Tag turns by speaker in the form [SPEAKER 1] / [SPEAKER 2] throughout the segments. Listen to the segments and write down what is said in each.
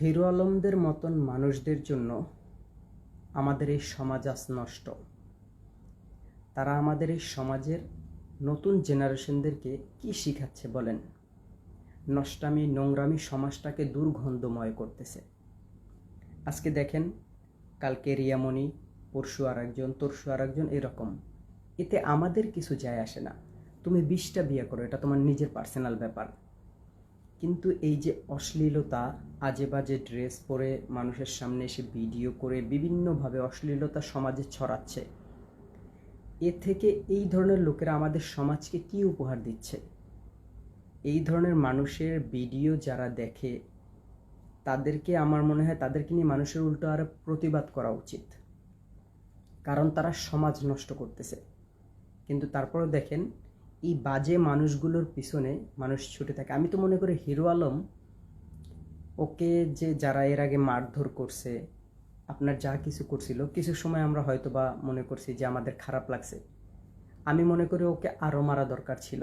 [SPEAKER 1] Hero আলমদের মতন মানুষদের জন্য আমাদের এই সমাজ আজ নষ্ট। তারা আমাদের এই সমাজের নতুন জেনারেশনদেরকে কি শিখাচ্ছে বলেন? নষ্টামি, নোংরামি সমাজটাকে দুর্গন্ধময় করতেছে। আজকে দেখেন, কালকে রিয়ামণি, পরশু আর একজন তরশু আর একজন এরকম। এতে আমাদের কিছু যায় আসে না। তুমি বিশটা বিয়ে করো, এটা তোমার নিজের পার্সোনাল ব্যাপার। কিন্তু এই যে অশ্লীলতা আজে বাজে ড্রেস পরে মানুষের সামনে এসে ভিডিও করে বিভিন্নভাবে অশ্লীলতা সমাজে ছড়াচ্ছে, এ থেকে এই ধরনের লোকেরা আমাদের সমাজকে কি উপহার দিচ্ছে? এই ধরনের মানুষের ভিডিও যারা দেখে, তাদেরকে আমার মনে হয় তাদেরকে নিয়ে মানুষের উল্টো আরও প্রতিবাদ করা উচিত। কারণ তারা সমাজ নষ্ট করতেছে। কিন্তু তারপরেও দেখেন এই বাজে মানুষগুলোর পিছনে মানুষ ছুটে থাকে। আমি তো মনে করি হিরো আলম, ওকে যে যারা এর আগে মারধর করছে, আপনার যা কিছু করছিল, কিছু সময় আমরা হয়তো বা মনে করছি যে আমাদের খারাপ লাগছে। আমি মনে করি ওকে আরও মারা দরকার ছিল,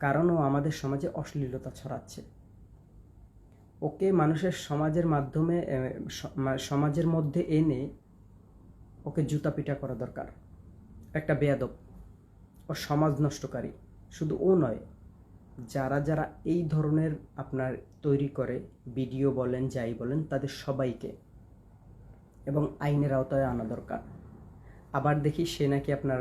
[SPEAKER 1] কারণ ও আমাদের সমাজে অশ্লীলতা ছড়াচ্ছে। ওকে মানুষের সমাজের মাধ্যমে সমাজের মধ্যে এনে ওকে জুতা পিটা করা দরকার। একটা বেয়াদব। ও সমাজ নষ্টকারী। শুধু ও নয়, যারা যারা এই ধরনের আপনার তৈরি করে, ভিডিও বলেন, যাই বলেন, তাদের সবাইকে এবং আইনের আওতায় আনা দরকার। আবার দেখি সে নাকি আপনার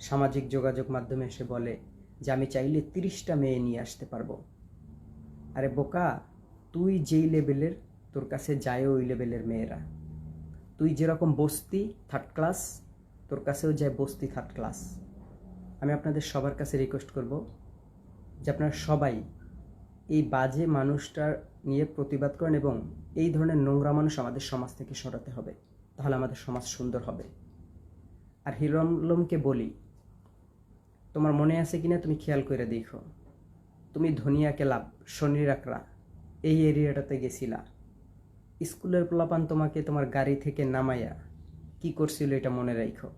[SPEAKER 1] সামাজিক যোগাযোগ মাধ্যমে এসে বলে যে, আমি চাইলে তিরিশটা মেয়ে নিয়ে আসতে পারব। আরে বোকা, তুই যেই লেভেলের, তোর কাছে যায় ওই লেভেলের মেয়েরা। তুই যেরকম বস্তি থার্ড ক্লাস তোর কাছেও যায় বস্তি থার্ড ক্লাস আমি আপনাদের সবার কাছে রিকোয়েস্ট করব যে আপনারা সবাই এই বাজে মানুষটার নিয়ে প্রতিবাদ করেন এবং এই ধরনের নোংরা মানুষ আমাদের সমাজ থেকে সরাতে হবে। তাহলে আমাদের সমাজ সুন্দর হবে। আর হিরো আলমকে বলি, তোমার মনে আছে কিনা তুমি খেয়াল করে দেখো। তুমি ধনিয়া কেলাব শনি রাকরা এই এরিয়াটাতে গেছিলা। স্কুলের পোলাপান তোমাকে তোমার গাড়ি থেকে নামাইয়া কি করছিল এটা মনে রাখো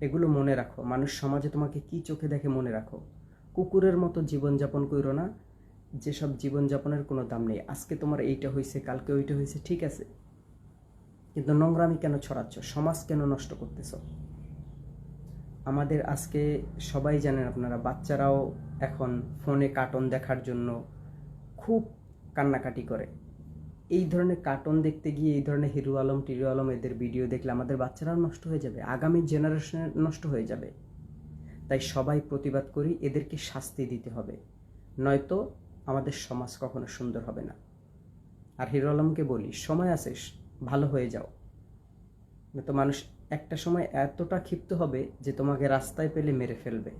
[SPEAKER 1] এগুলো মনে রাখো। মানুষ সমাজে তোমাকে কি চোখে দেখে মনে রাখো? কুকুরের মতো জীবনযাপন করো না। যেসব জীবনযাপনের কোনো দাম নেই। আজকে তোমার এইটা হয়েছে, কালকে ওইটা হয়েছে, ঠিক আছে? কিন্তু নোংরামি কেন ছড়াচ্ছ? সমাজ কেন নষ্ট করতেছ? আমাদের আজকে সবাই জানেন আপনারা, বাচ্চারাও এখন ফোনে কার্টুন দেখার জন্য খুব কান্নাকাটি করে। এই ধরনের কার্টুন দেখতে গিয়ে, এই ধরনের হিরো আলম টিরু আলম এদের ভিডিও দেখলে আমাদের বাচ্চারাও নষ্ট হয়ে যাবে, আগামী জেনারেশন নষ্ট হয়ে যাবে। তাই সবাই প্রতিবাদ করি, এদেরকে শাস্তি দিতে হবে। নয়তো আমাদের সমাজ কখনো সুন্দর হবে না। আর হিরো আলমকে বলি, সময় আছে ভালো হয়ে যাও। তো মানুষ একটা সময় এতটা ক্ষিপ্ত হবে যে তোমাকে রাস্তায় পেলে মেরে ফেলবে।